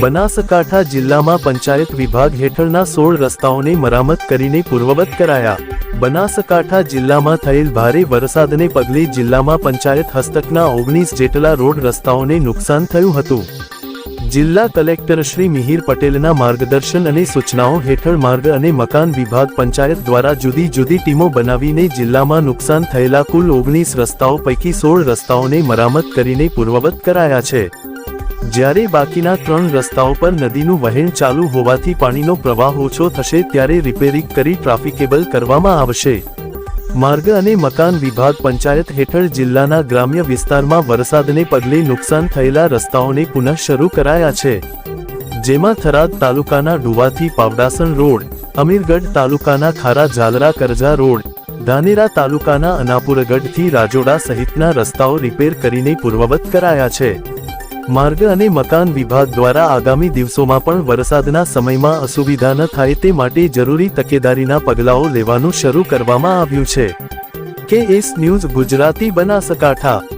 બનાસકાંઠા જિલ્લામાં પંચાયત વિભાગ હેઠળના સોળ રસ્તાઓને મરામત કરીને પૂર્વવત કરાયા. બનાસકાંઠા જિલ્લામાં થયેલ ભારે વરસાદને પગલે જિલ્લામાં પંચાયત હસ્તકના ઓગણીસ જેટલા રોડ રસ્તાઓને નુકસાન થયું હતું. જિલ્લા કલેક્ટર શ્રી મિહિર પટેલના માર્ગદર્શન અને સૂચનાઓ હેઠળ માર્ગ અને મકાન વિભાગ પંચાયત દ્વારા જુદી જુદી ટીમો બનાવીને જિલ્લામાં નુકસાન થયેલા કુલ ઓગણીસ રસ્તાઓ પૈકી સોળ રસ્તાઓને મરામત કરીને પૂર્વવત કરાયા છે. જ્યારે બાકીના ત્રણ રસ્તાઓ પર નદીનું વહેણ ચાલુ હોવાથી પાણીનો પ્રવાહ ઓછો થશે ત્યારે રિપેરિંગ કરી ટ્રાફિકેબલ કરવામાં આવશે. માર્ગ અને મકાન વિભાગ પંચાયત હેઠળ જિલ્લાના ગ્રામ્ય વિસ્તારમાં વરસાદને પગલે નુકસાન થયેલા રસ્તાઓને પુનઃ શરૂ કરાયા છે. જેમાં થરાદ તાલુકાના ડુવાથી પાવડાસણ રોડ, અમીરગઢ તાલુકાના ખારા ઝાલરા કરજા રોડ, ધાનેરા તાલુકાના અનાપુરગઢથી રાજોડા સહિતના રસ્તાઓ રિપેર કરીને પૂર્વવત કરાયા છે. માર્ગ અને મકાન વિભાગ દ્વારા આગામી દિવસોમાં પણ વરસાદના સમયમાં અસુવિધા ન થાય તે માટે જરૂરી તકેદારીના પગલાઓ લેવાનું શરૂ કરવામાં આવ્યું છે. કે એસ ન્યૂઝ ગુજરાતી બનાસકાંઠા.